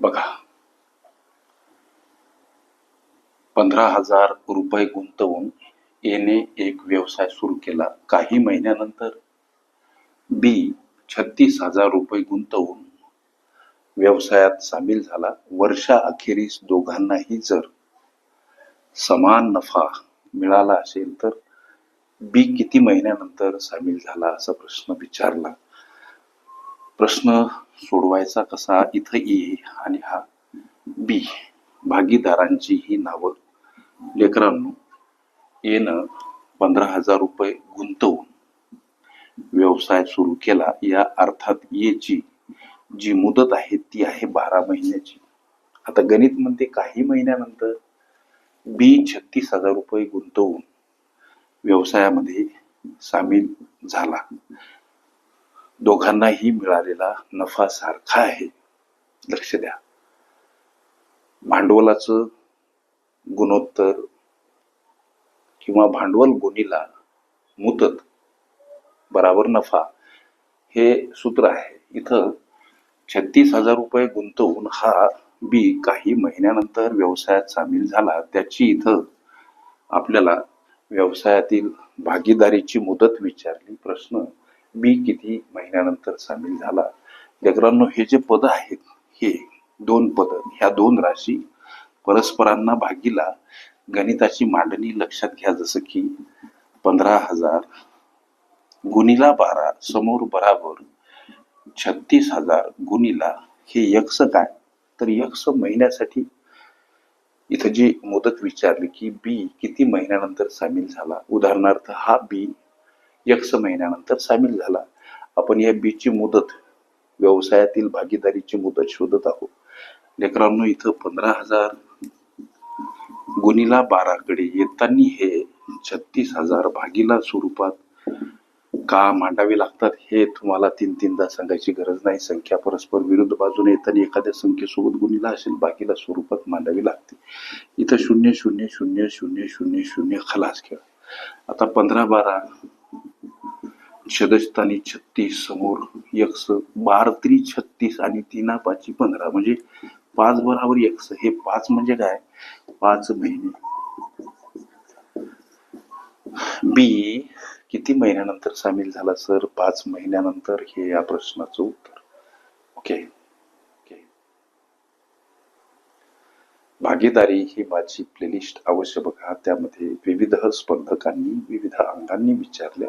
बघा. पंधरा हजार रुपये गुंतवून एने एक व्यवसाय सुरू केला काही महिन्यानंतर. बी छत्तीस हजार रुपये गुंतवून व्यवसायात सामील झाला. वर्षा अखेरीस दोघांनाही जर समान नफा मिळाला असेल तर बी किती महिन्यानंतर सामील झाला असा प्रश्न विचारला. प्रश्न सोडवायचा कसा? इथं ए आणि हा बी. भागीदारांची ही नावं. लेकरांनो एनं पंधरा हजार रुपये गुंतवून व्यवसाय सुरू केला. या अर्थात येची जी मुदत आहे ती आहे बारा महिन्याची. आता गणित म्हणते काही महिन्यानंतर बी छत्तीस हजार रुपये गुंतवून व्यवसायामध्ये सामील झाला. दोघांनाही मिळालेला नफा सारखा आहे. लक्ष द्या. भांडवलाचं गुणोत्तर किंवा भांडवल गुणीला मुदत बराबर नफा हे सूत्र आहे. इथं छत्तीस हजार रुपये गुंतवून हा बी काही महिन्यानंतर व्यवसायात सामील झाला. त्याची इथं आपल्याला व्यवसायातील भागीदारीची मुदत विचारली. प्रश्न बी किती महिन्यानंतर सामील झाला? लेकरांनो हे जे पद आहेत हे दोन पद ह्या दोन राशी परस्परांना भागीला. गणिताची मांडणी लक्षात घ्या जसं की पंधरा हजार गुणीला बारा समोर बराबर छत्तीस हजार गुणीला. हे यक्ष काय? तर यक्ष महिन्यासाठी इथं जी मुदत विचारली की बी किती महिन्यानंतर सामील झाला? उदाहरणार्थ हा बी यक्ष महिन्यानंतर सामील झाला. आपण या बीची मुदत व्यवसायातील भागीदारीची मुदत शोधत आहोत. लेकरांनो इथं पंधरा हजार गुणीला बाराकडे येताना हे छत्तीस हजार भागीला स्वरूपात का मांडावे लागतात हे तुम्हाला तीन तीनदा सांगायची गरज नाही. संख्या परस्पर विरुद्ध बाजूने येताना एखाद्या संख्येसोबत गुणीला असेल बाकीला स्वरूपात मांडावी लागते. इथं शून्य शून्य शून्य शून्य शून्य शून्य खलास खेळ. आता पंधरा बारा छदस्थानी छत्तीस समोर यक्ष बार त्री छत्तीस आणि तीना पाची पंधरा. म्हणजे पाच बराबर यक्ष हे पाच म्हणजे काय? पाच महिने बी किती महिन्यानंतर सामील झाला सर? पाच महिन्यानंतर? हे या प्रश्नाचं उत्तर. ओके ओके भागीदारी ही माझी प्लेलिस्ट अवश्य बघा. त्यामध्ये विविध स्पर्धकांनी विविध अंगांनी विचारल्या.